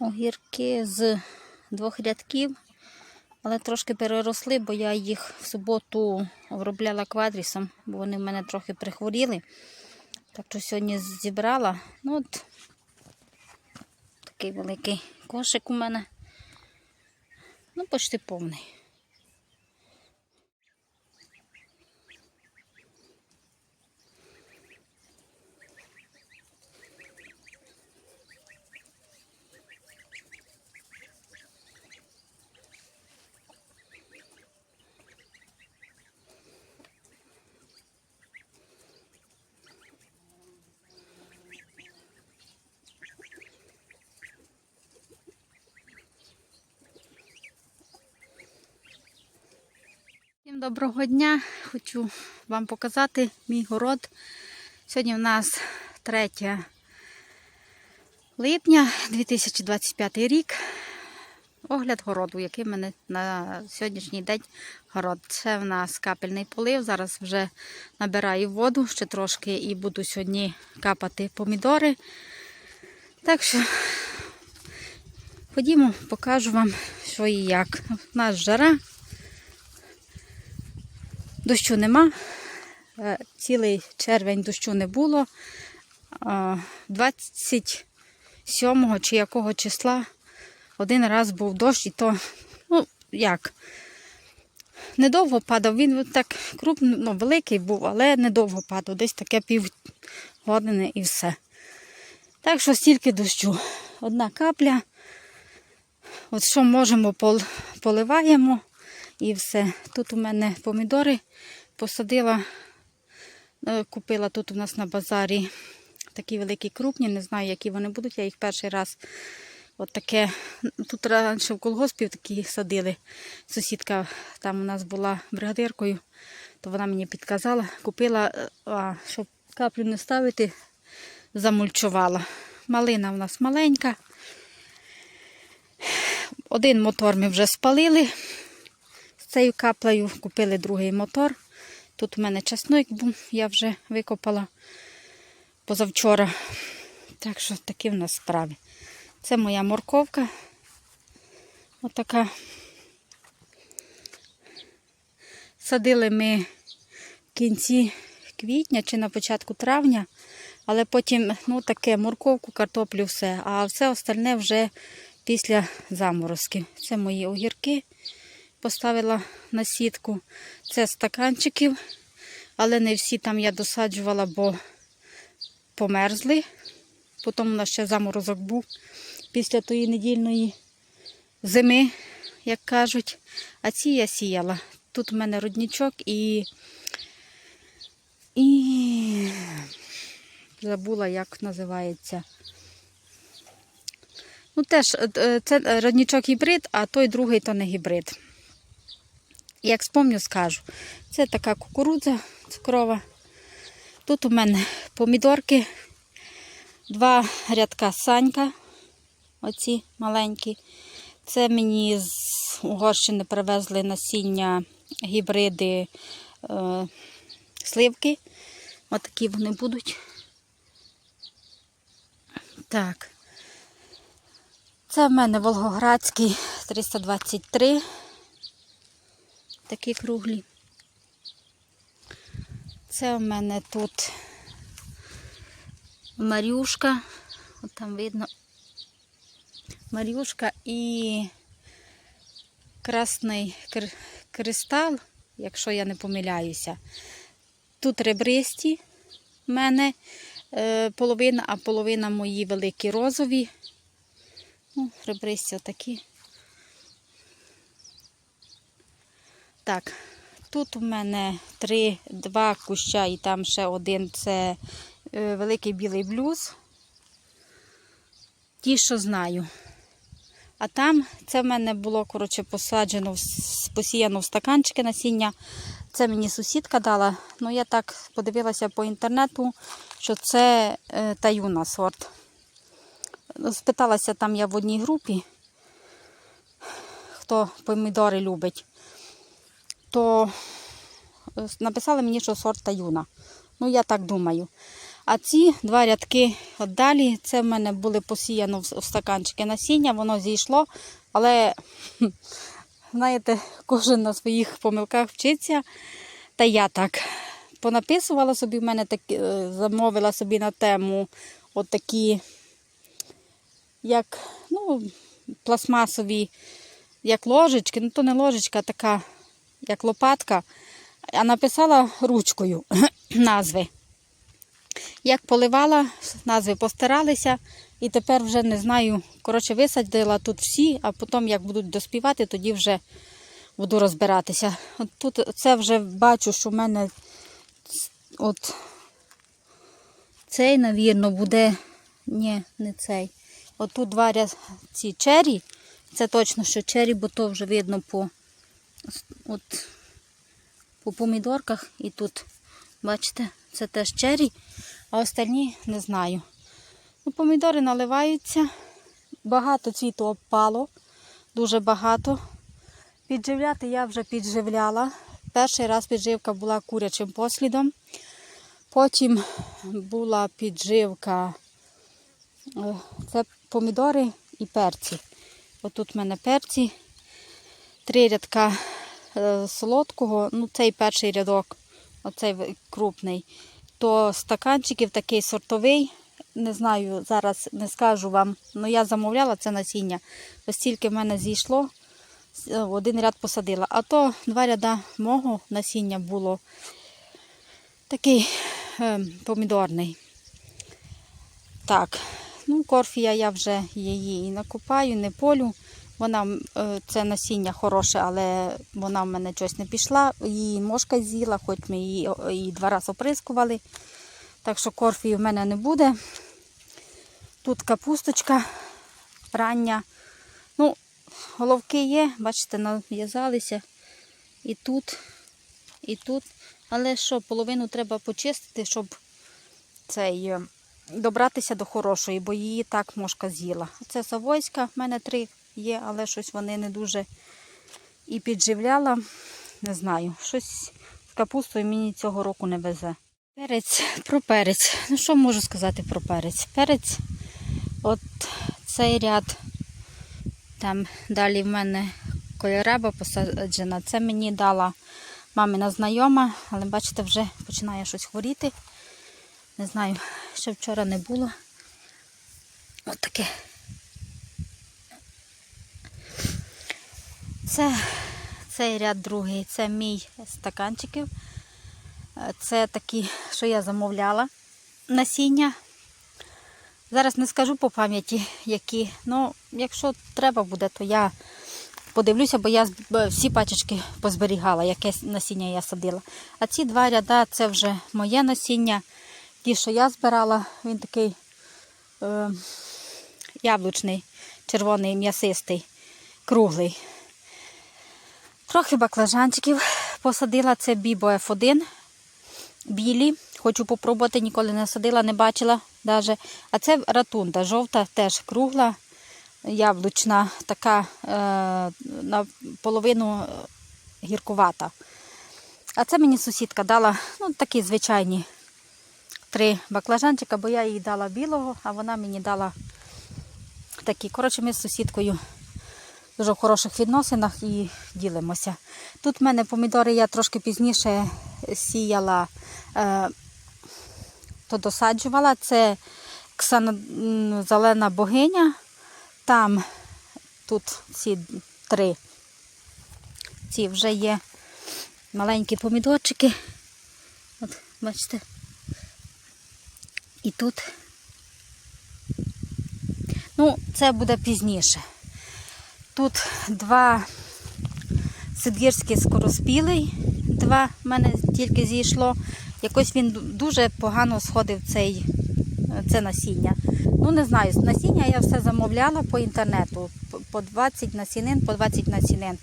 огірки з двох рядків, але трошки переросли, бо я їх в суботу обробляла квадрісом, бо вони в мене трохи прихворіли. Так що сьогодні зібрала. Ну, от такий великий кошик у мене. Ну, почти повний. Доброго дня! Хочу вам показати мій город. Сьогодні в нас 3 липня 2025 рік. Огляд городу, який в мене на сьогоднішній день город. Це в нас капельний полив. Зараз вже набираю воду ще трошки і буду сьогодні капати помідори. Так що ходімо, покажу вам, що і як. У нас жара. Дощу нема. Е, Цілий червень дощу не було. Е, 27 чи якого числа один раз був дощ, і то, ну, як, недовго падав. Він так крупний, ну, великий був, але недовго падав. Десь таке пів години і все. Так що стільки дощу. Одна капля. От що можемо, поливаємо. І все. Тут у мене помідори посадила, е, купила тут у нас на базарі такі великі крупні, не знаю, які вони будуть. Я їх перший раз от таке. Тут раніше в колгоспі такі садили. Сусідка там у нас була бригадиркою, то вона мені підказала, купила, е, а, щоб каплю не ставити, замульчувала. Малина у нас маленька. Один мотор ми вже спалили цією каплею купили другий мотор. Тут у мене чесник був, я вже викопала позавчора. Так що такі в нас справи. Це моя морковка. Отака. Садили ми в кінці квітня чи на початку травня, але потім ну, таке морковку, картоплю, все. А все остальне вже після заморозків. Це мої огірки поставила на сітку. Це стаканчиків, але не всі там я досаджувала, бо померзли. Потім у нас ще заморозок був після тої недільної зими, як кажуть. А ці я сіяла. Тут у мене родничок і, і забула, як називається. Ну, теж е, це родничок гібрид, а той другий то не гібрид. Як спомню, скажу. Це така кукурудза цукрова. Тут у мене помідорки, два рядка санька, оці маленькі. Це мені з Угорщини привезли насіння гібриди е, сливки. Отакі вони будуть. Так. Це в мене Волгоградський 323 такі круглі. Це у мене тут Марюшка, от там видно Марюшка і красний кр- кристал, якщо я не помиляюся. Тут ребристі в мене е, половина, а половина мої великі розові. Ну, ребристі отакі. Так, тут у мене три, два куща і там ще один це е, великий білий блюз. Ті, що знаю. А там це в мене було коротше, посаджено, посіяно в стаканчики насіння. Це мені сусідка дала. Ну, я так подивилася по інтернету, що це е, таюна сорт. Спиталася там я в одній групі, хто помідори любить то е, написали мені, що сорт таюна. Ну, я так думаю. А ці два рядки далі, це в мене були посіяно в стаканчики насіння, воно зійшло, але, знаєте, кожен на своїх помилках вчиться. Та я так понаписувала собі, в мене так, е, замовила собі на тему от такі, як ну, пластмасові, як ложечки, ну то не ложечка, а така, як лопатка, а написала ручкою назви. Як поливала, назви постаралися, і тепер вже не знаю. Коротше, висадила тут всі, а потім, як будуть доспівати, тоді вже буду розбиратися. От тут це вже бачу, що в мене от цей, навірно, буде. Ні, не цей. От тут два ці чері. Це точно, що чері, бо то вже видно по, от, по помідорках. І тут, бачите, це теж чері, а остальні не знаю. Ну, помідори наливаються. Багато цвіту обпало, дуже багато. Підживляти я вже підживляла. Перший раз підживка була курячим послідом. Потім була підживка, це помідори і перці. Отут в мене перці, три рядка е, солодкого, ну цей перший рядок, оцей крупний, то стаканчиків такий сортовий. Не знаю, зараз не скажу вам, але я замовляла це насіння. Ось тільки в мене зійшло, е, один ряд посадила. А то два ряда мого насіння було такий е, помідорний. Так, ну корфія я вже її і накопаю, не полю. Вона е, це насіння хороше, але вона в мене щось не пішла. Її мошка з'їла, хоч ми її, її два рази оприскували. Так що корфії в мене не буде. Тут капусточка рання. Ну, головки є, бачите, нав'язалися. І тут, і тут. Але що, половину треба почистити, щоб цей, е, добратися до хорошої, бо її так мошка з'їла. Це Савойська, в мене три є, але щось вони не дуже і підживляла. Не знаю, щось з капустою мені цього року не везе. Перець, про перець. Ну, що можу сказати про перець? Перець, от цей ряд, там далі в мене кольораба посаджена. Це мені дала мамина знайома, але бачите, вже починає щось хворіти. Не знаю, ще вчора не було. От таке. Це цей ряд другий, це мій стаканчиків. Е, Це такі, що я замовляла насіння. Зараз не скажу по пам'яті, які. Ну, якщо треба буде, то я подивлюся, бо я всі пачечки позберігала, яке насіння я садила. А ці два ряда це вже моє насіння. Ті, що я збирала, він такий е, яблучний, червоний, м'ясистий, круглий. Трохи баклажанчиків посадила. Це Бібо F1. Білі. Хочу попробувати, ніколи не садила, не бачила даже. А це ратунда, жовта, теж кругла, яблучна, така е, наполовину гіркувата. А це мені сусідка дала ну, такі звичайні три баклажанчика, бо я їй дала білого, а вона мені дала такі. Коротше, ми з сусідкою дуже в хороших відносинах і ділимося. Тут в мене помідори я трошки пізніше сіяла, е, то досаджувала. Це ксано, м, зелена богиня. Там тут ці три. Ці вже є маленькі помідорчики. От, бачите. І тут. Ну, це буде пізніше. Тут два сибірські скороспілий, два в мене тільки зійшло. Якось він дуже погано сходив цей, це насіння. Ну, не знаю, насіння я все замовляла по інтернету. По 20 насінин, по 20 насінин.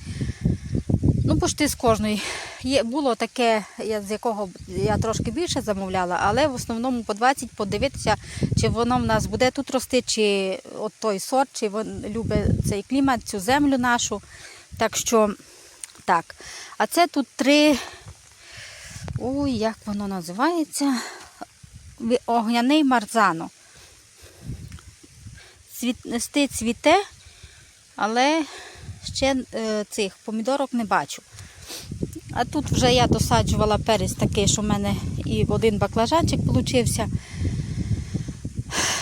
Ну, пошти з кожної. Є, було таке, я, з якого я трошки більше замовляла, але в основному по 20 подивитися, чи воно в нас буде тут рости, чи от той сорт, чи він любить цей клімат, цю землю нашу. Так що так. А це тут три. Ой, як воно називається? огняний марзано. Цвісти цвіте, але ще е, цих помідорок не бачу. А тут вже я досаджувала перець такий, що в мене і один баклажанчик получився.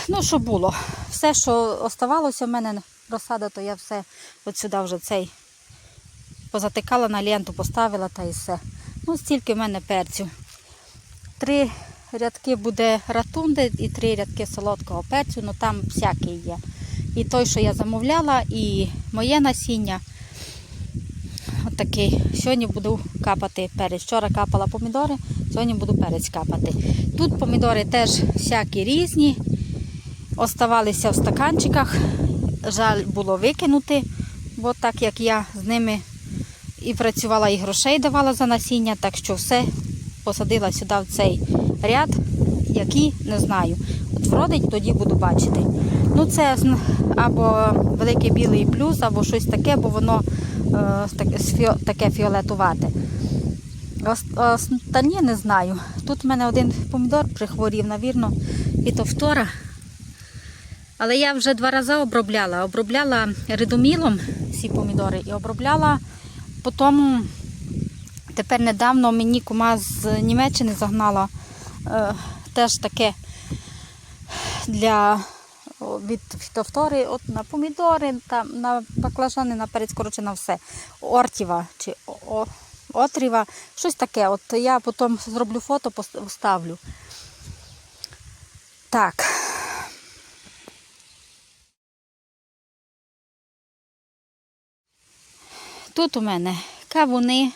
Ну, що було. Все, що оставалося в мене розсада, то я все от сюди вже цей позатикала на ленту, поставила та і все. Ну, стільки в мене перцю. Три рядки буде ратунди і три рядки солодкого перцю, ну там всякий є. І той, що я замовляла, і моє насіння. Отакий. Сьогодні буду капати перець. Вчора капала помідори, сьогодні буду перець капати. Тут помідори теж всякі різні. Оставалися в стаканчиках. Жаль було викинути, бо так як я з ними і працювала, і грошей давала за насіння, так що все посадила сюди в цей ряд, який не знаю. От вродить, тоді буду бачити. Ну, це або великий білий плюс, або щось таке, бо воно е, таке, фіолетувате. Ос- Останні не знаю. Тут в мене один помідор прихворів, навірно, фітофтора. Але я вже два рази обробляла. Обробляла редомілом всі помідори і обробляла потім. Тепер недавно мені кума з Німеччини загнала е, теж таке для від фітофтори, от на помідори, там, на баклажани, на перець, коротше, на все. Ортіва чи о- отріва, щось таке. От я потім зроблю фото, пос- вставлю. Так. Тут у мене кавуни.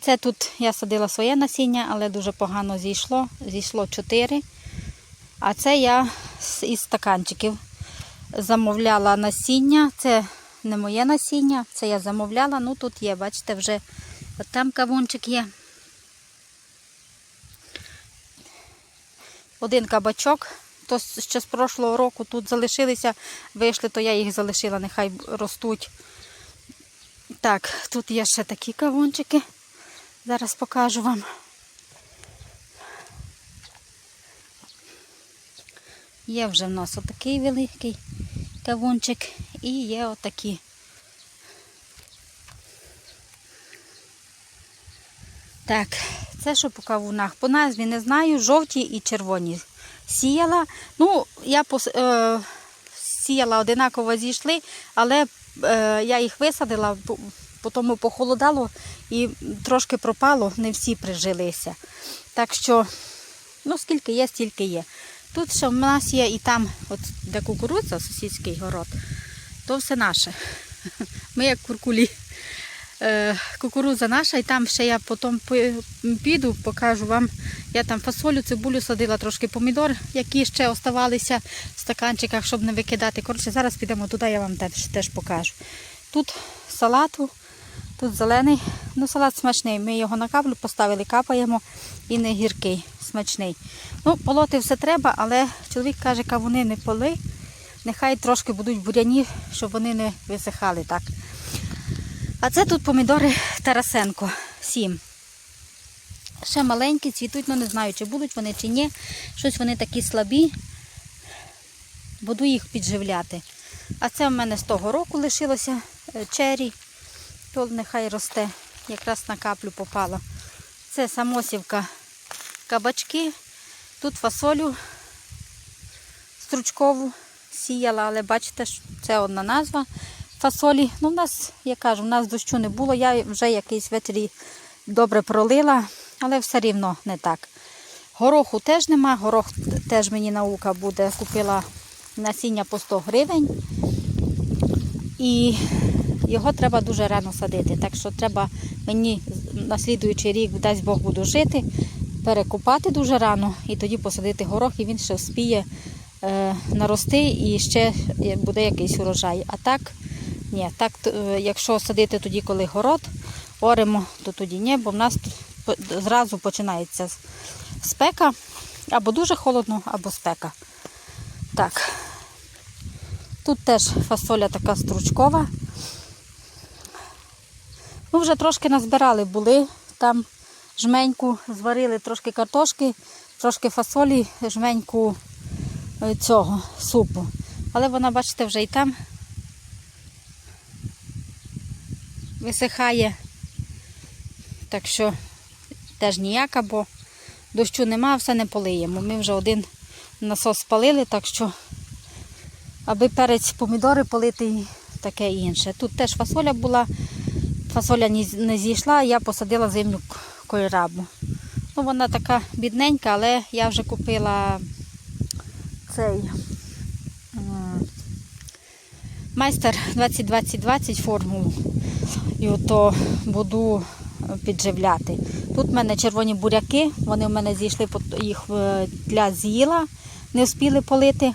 Це тут я садила своє насіння, але дуже погано зійшло. Зійшло 4. А це я із стаканчиків замовляла насіння. Це не моє насіння, це я замовляла. Ну тут є, бачите, вже там кавунчик є. Один кабачок. То ще з прошлого року тут залишилися, вийшли, то я їх залишила, нехай ростуть. Так, тут є ще такі кавунчики. Зараз покажу вам. Є вже в нас отакий великий кавунчик і є отакі. Так, це що по кавунах? По назві не знаю, жовті і червоні. Сіяла. Ну, я пос, е, сіяла одинаково зійшли, але е, я їх висадила, потім похолодало і трошки пропало, не всі прижилися. Так що, ну, скільки є, стільки є. Тут ще в нас є і там, от де кукурудза, сусідський город, то все наше. Ми як куркулі. Е, Кукурудза наша, і там ще я потім піду, покажу вам. Я там фасолю, цибулю садила, трошки помідор, які ще оставалися в стаканчиках, щоб не викидати. Коротше, зараз підемо туди, я вам теж, теж покажу. Тут салату, тут зелений. Ну, салат смачний. Ми його на каплю поставили, капаємо і не гіркий, смачний. Ну, полоти все треба, але чоловік каже, кавуни не поли. Нехай трошки будуть буряні, щоб вони не висихали так. А це тут помідори Тарасенко 7. Ще маленькі, цвітуть, ну не знаю, чи будуть вони, чи ні. Щось вони такі слабі. Буду їх підживляти. А це в мене з того року лишилося е, То нехай росте. Якраз на каплю попало. Це самосівка кабачки. Тут фасолю стручкову сіяла, але бачите, це одна назва фасолі. Ну, в нас, я кажу, в нас дощу не було. Я вже якийсь ввечері добре пролила, але все рівно не так. Гороху теж нема, горох теж мені наука буде. Купила насіння по 100 гривень. І його треба дуже рано садити. Так що треба мені на слідуючий рік, дасть Бог, буду жити, перекупати дуже рано і тоді посадити горох, і він ще вспіє е, нарости і ще буде якийсь урожай. А так, ні, так, е, якщо садити тоді, коли город, оремо, то тоді ні, бо в нас зразу починається спека, або дуже холодно, або спека. Так. Тут теж фасоля така стручкова. Ну, вже трошки назбирали були. Там жменьку зварили трошки картошки. трошки фасолі, жменьку е, цього супу. Але вона, бачите, вже і там висихає. Так що теж ніяка, бо дощу нема, все не полиємо. Ми вже один насос спалили, так що, аби перець помідори полити і таке інше. Тут теж фасоля була, фасоля не зійшла, я посадила зимню кольрабу. Ну, вона така бідненька, але я вже купила цей майстер 20-20-20 формулу. І ото буду підживляти. Тут в мене червоні буряки, вони в мене зійшли, їх е, для з'їла, не встигли полити.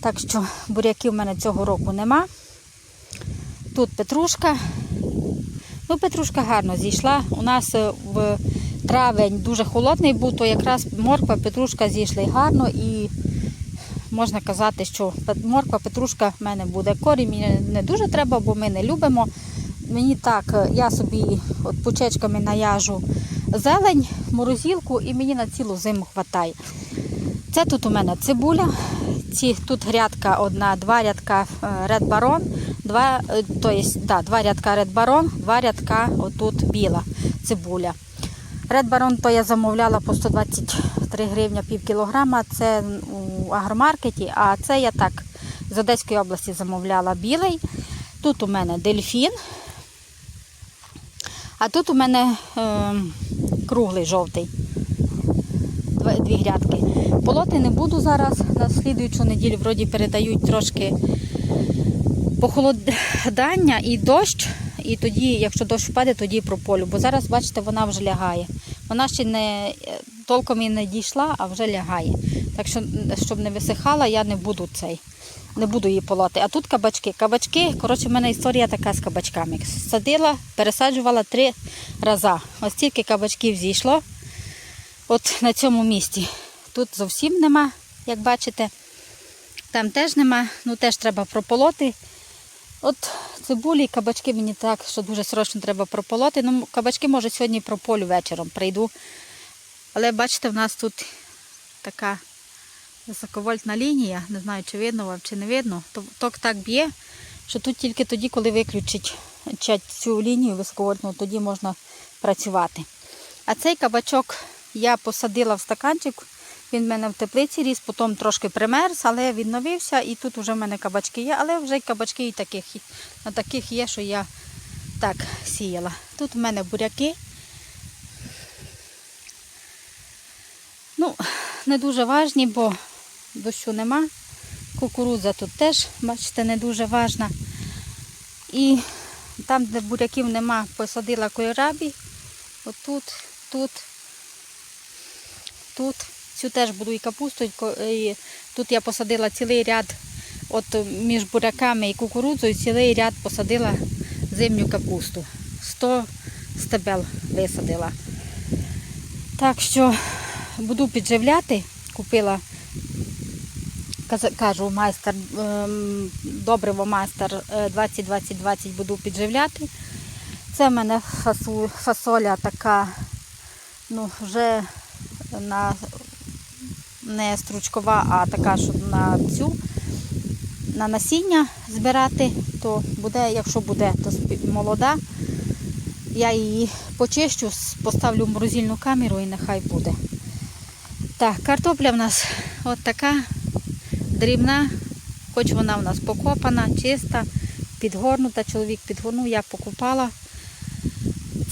Так що буряків в мене цього року нема. Тут петрушка. Ну, петрушка гарно зійшла. У нас е, в травень дуже холодний був, то якраз морква, петрушка зійшли гарно і можна казати, що морква, петрушка в мене буде. Корінь мені не дуже треба, бо ми не любимо. Мені так, е, я собі от пучечками наяжу зелень, морозилку і мені на цілу зиму вистачає. Це тут у мене цибуля. Ці, тут грядка одна, два рядка Red Baron, два, е, то є, да, два рядка Red Baron, два рядка отут біла цибуля. Red Baron то я замовляла по 123 гривня пів кілограма, це у агромаркеті, а це я так з Одеської області замовляла білий. Тут у мене дельфін, а тут у мене е, круглий жовтий. Дві грядки. Полоти не буду зараз. На слідуючу неділю вроді передають трошки похолодання і дощ. І тоді, якщо дощ впаде, тоді прополю. Бо зараз, бачите, вона вже лягає. Вона ще не толком і не дійшла, а вже лягає. Так що, щоб не висихала, я не буду цей. Не буду її полоти. А тут кабачки. Кабачки, коротше, в мене історія така з кабачками. Садила, пересаджувала три рази. Ось тільки кабачків зійшло. От на цьому місці. Тут зовсім нема, як бачите. Там теж нема, ну теж треба прополоти. От цибулі і кабачки мені так, що дуже срочно треба прополоти. Ну, кабачки, може, сьогодні прополю вечором прийду. Але бачите, в нас тут така високовольтна лінія. Не знаю, чи видно вам, чи не видно. Ток так б'є, що тут тільки тоді, коли виключить цю лінію високовольтну, тоді можна працювати. А цей кабачок я посадила в стаканчик. Він в мене в теплиці ріс, потім трошки примерз, але відновився і тут вже в мене кабачки є, але вже кабачки і таких, на таких є, що я так сіяла. Тут в мене буряки. Ну, не дуже важні, бо дощу нема. Кукурудза тут теж, бачите, не дуже важна. І там, де буряків нема, посадила кольорабі. Отут, тут, тут. Цю теж буду і капусту. і тут я посадила цілий ряд, от між буряками і кукурудзою, цілий ряд посадила зимню капусту. 100 стебел висадила. Так що буду підживляти. Купила, кажу, майстер, ем, добриво майстер е, 20-20-20 буду підживляти. Це в мене фасоля така, ну, вже на не стручкова, а така, щоб на цю, на насіння збирати, то буде, якщо буде, то молода. Я її почищу, поставлю в морозильну камеру і нехай буде. Так, картопля в нас от така дрібна, хоч вона в нас покопана, чиста, підгорнута. Чоловік підгорнув, я покупала.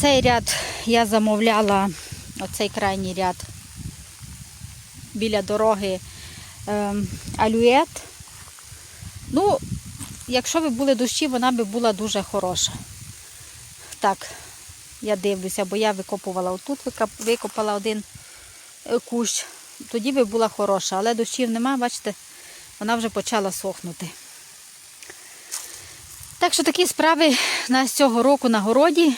Цей ряд я замовляла, оцей крайній ряд біля дороги ем, алюет. Ну, якщо б були дощі, вона би була дуже хороша. Так, я дивлюся, бо я викопувала отут, викопала один е, кущ. Тоді би була хороша, але дощів нема, бачите, вона вже почала сохнути. Так що такі справи у нас цього року на городі.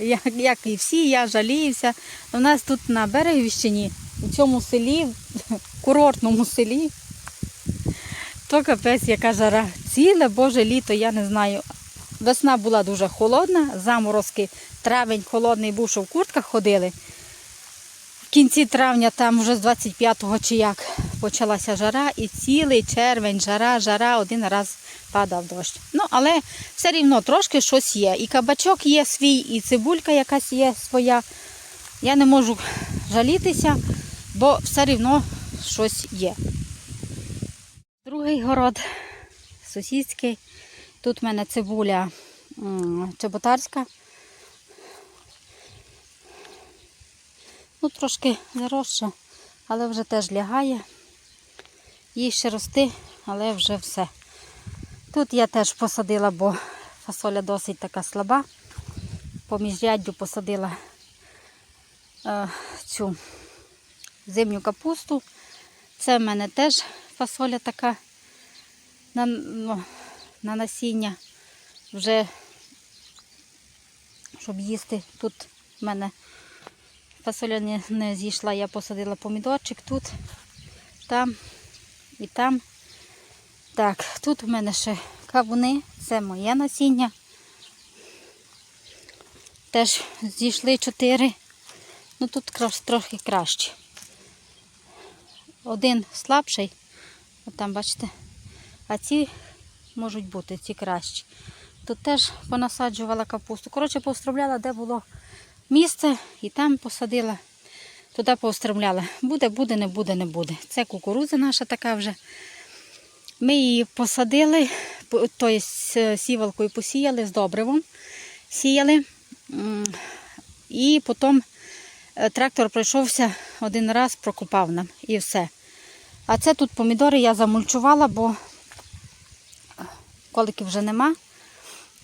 Як, як і всі, я жаліюся. У нас тут на Берегівщині, у цьому селі, курортному селі, то капець, яка жара. Ціле Боже літо, я не знаю. Весна була дуже холодна, заморозки, травень холодний був, що в куртках ходили. В кінці травня, там вже з 25-го чи як почалася жара, і цілий червень, жара, жара, один раз падав дощ. Ну, але все рівно трошки щось є. І кабачок є свій, і цибулька якась є своя. Я не можу жалітися, бо все рівно щось є. Другий город сусідський. Тут в мене цибуля чеботарська. Ну, трошки заросша, але вже теж лягає. Їй ще рости, але вже все. Тут я теж посадила, бо фасоля досить така слаба. Поміж ряддю посадила е, цю зимню капусту. Це в мене теж фасоля така на, ну, на насіння. Вже, щоб їсти, тут в мене фасоля не, не зійшла, я посадила помідорчик тут, там і там. Так, тут у мене ще кавуни, це моє насіння. Теж зійшли чотири. Ну тут трохи краще. Один слабший, от там, бачите, а ці можуть бути, ці кращі. Тут теж понасаджувала капусту. Коротше, поустромляла, де було місце, і там посадила, туди поустромляла. Буде, буде, не буде, не буде. Це кукурудза наша така вже. Ми її посадили, тобто сівалкою посіяли з добривом. Сіяли. І потім е, трактор пройшовся один раз, прокопав нам і все. А це тут помідори я замульчувала, бо коликів вже нема,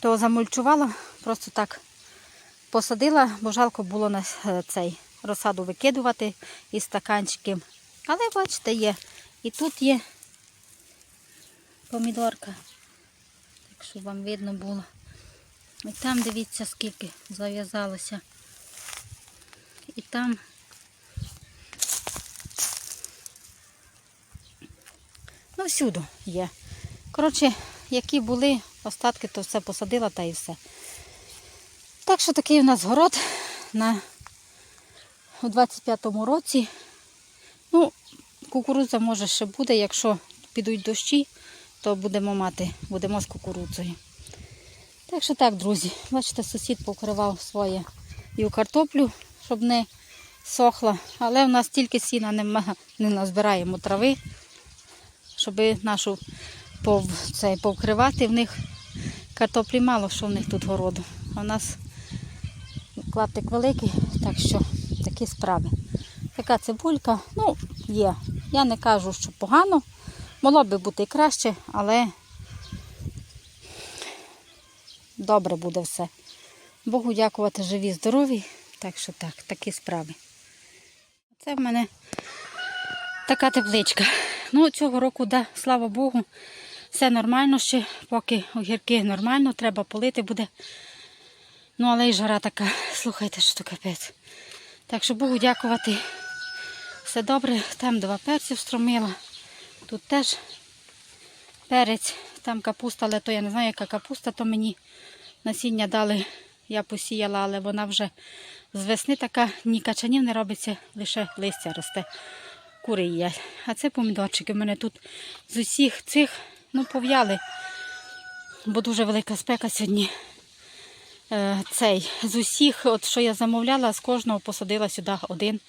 то замульчувала, просто так посадила, бо жалко було на е, цей розсаду викидувати із стаканчиків. Але бачите, є. І тут є помідорка. Так щоб вам видно було. І там дивіться, скільки зав'язалося. І там. Ну, всюди є. Коротше, які були остатки, то все посадила та і все. Так що такий у нас город на у 25-му році. Ну, кукурудза може ще буде, якщо підуть дощі, то будемо мати, будемо з кукурудзою. Так що так, друзі, бачите, сусід покривав своє і картоплю, щоб не сохла. Але в нас тільки сіна нема, не назбираємо трави, щоб нашу пов, цей, повкривати. В них картоплі мало, що в них тут городу. А нас клаптик великий, так що такі справи. Така цибулька, ну, є. Я не кажу, що погано. Могло би бути і краще, але добре буде все. Богу дякувати, живі, здорові. Так що так, такі справи. Це в мене така тепличка. Ну, цього року, да, слава Богу, все нормально ще, поки огірки нормально, треба полити буде. Ну, але і жара така, слухайте, що то капець. Так що Богу дякувати. Все добре, там два перці встромила. Тут теж перець, там капуста, але то я не знаю, яка капуста, то мені насіння дали, я посіяла, але вона вже з весни така, ні качанів не робиться, лише листя росте. Кури їдять. А це помідорчики. У мене тут з усіх цих, ну, пов'яли, бо дуже велика спека сьогодні. Е, Цей з усіх, от що я замовляла, з кожного посадила сюди один,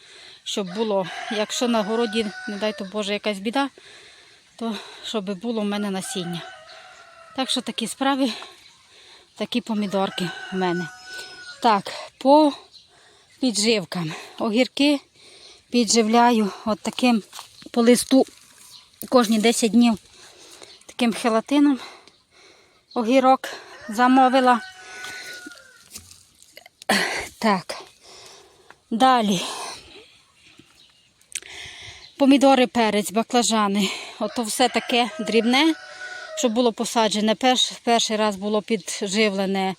щоб було, якщо на городі, не дай то Боже, якась біда, то щоб було в мене насіння. Так що такі справи, такі помідорки в мене. Так, по підживкам. Огірки підживляю от таким по листу кожні 10 днів таким хелатином. Огірок замовила. Так. Далі. Помідори, перець, баклажани. Ото все таке дрібне, що було посаджене. Перш, перший раз було підживлене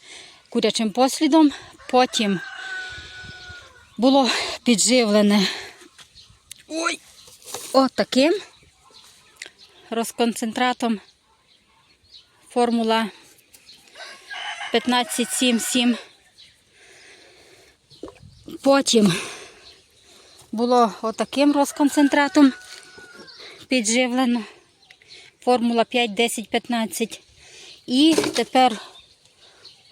курячим послідом, потім було підживлене ой, отаким розконцентратом формула 1577. Потім було отаким розконцентратом підживлено. Формула 5, 10, 15. І тепер,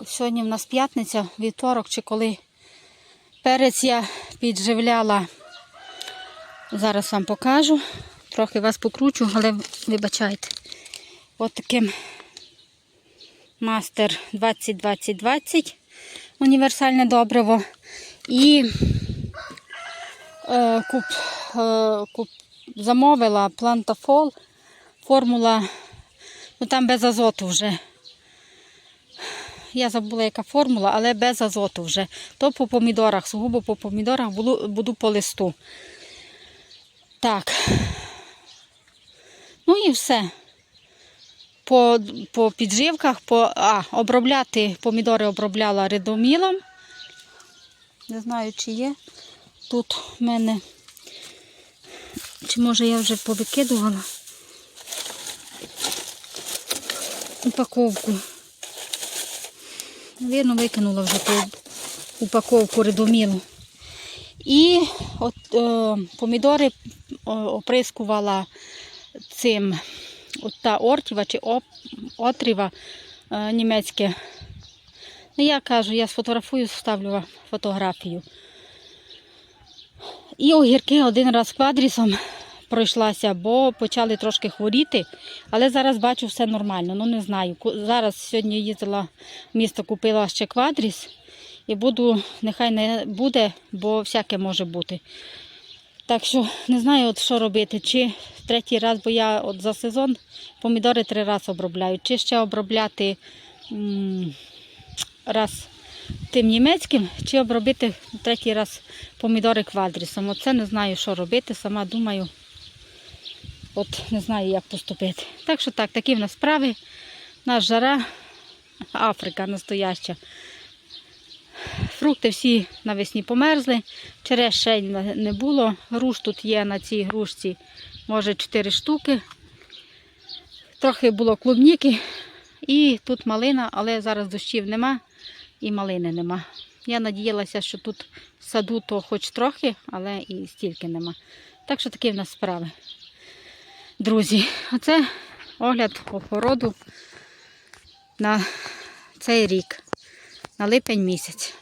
сьогодні в нас п'ятниця, вівторок чи коли перець я підживляла. Зараз вам покажу. Трохи вас покручу, але вибачайте. От таким мастер 20-20-20 універсальне добриво. І е, куп, е, куп, замовила плантафол, формула, ну там без азоту вже. Я забула, яка формула, але без азоту вже. То по помідорах, сугубо по помідорах буду, буду по листу. Так. Ну і все. По, по підживках, по, а, обробляти помідори обробляла редомілом. Не знаю, чи є. Тут в мене, чи може я вже повикидувала упаковку. Вірно, викинула вже ту упаковку редомілу. І от е, помідори оприскувала цим от та ортіва чи отріва е, німецьке. Ну, я кажу, я сфотографую, ставлю вам фотографію. І огірки один раз квадрісом пройшлася, бо почали трошки хворіти, але зараз бачу все нормально. Ну не знаю. Зараз сьогодні їздила в місто, купила ще квадріс і буду, нехай не буде, бо всяке може бути. Так що не знаю, от що робити. Чи третій раз, бо я от за сезон помідори три рази обробляю, чи ще обробляти м, раз тим німецьким, чи обробити третій раз помідори квадрісом. Оце не знаю, що робити, сама думаю. От не знаю, як поступити. Так що так, такі в нас справи. Нас жара, Африка настояща. Фрукти всі навесні померзли, черешень не було. Груш тут є на цій грушці, може 4 штуки. Трохи було клубніки. І тут малина, але зараз дощів нема і малини нема. Я надіялася, що тут саду то хоч трохи, але і стільки нема. Так що такі в нас справи. Друзі, оце огляд огороду на цей рік, на липень місяць.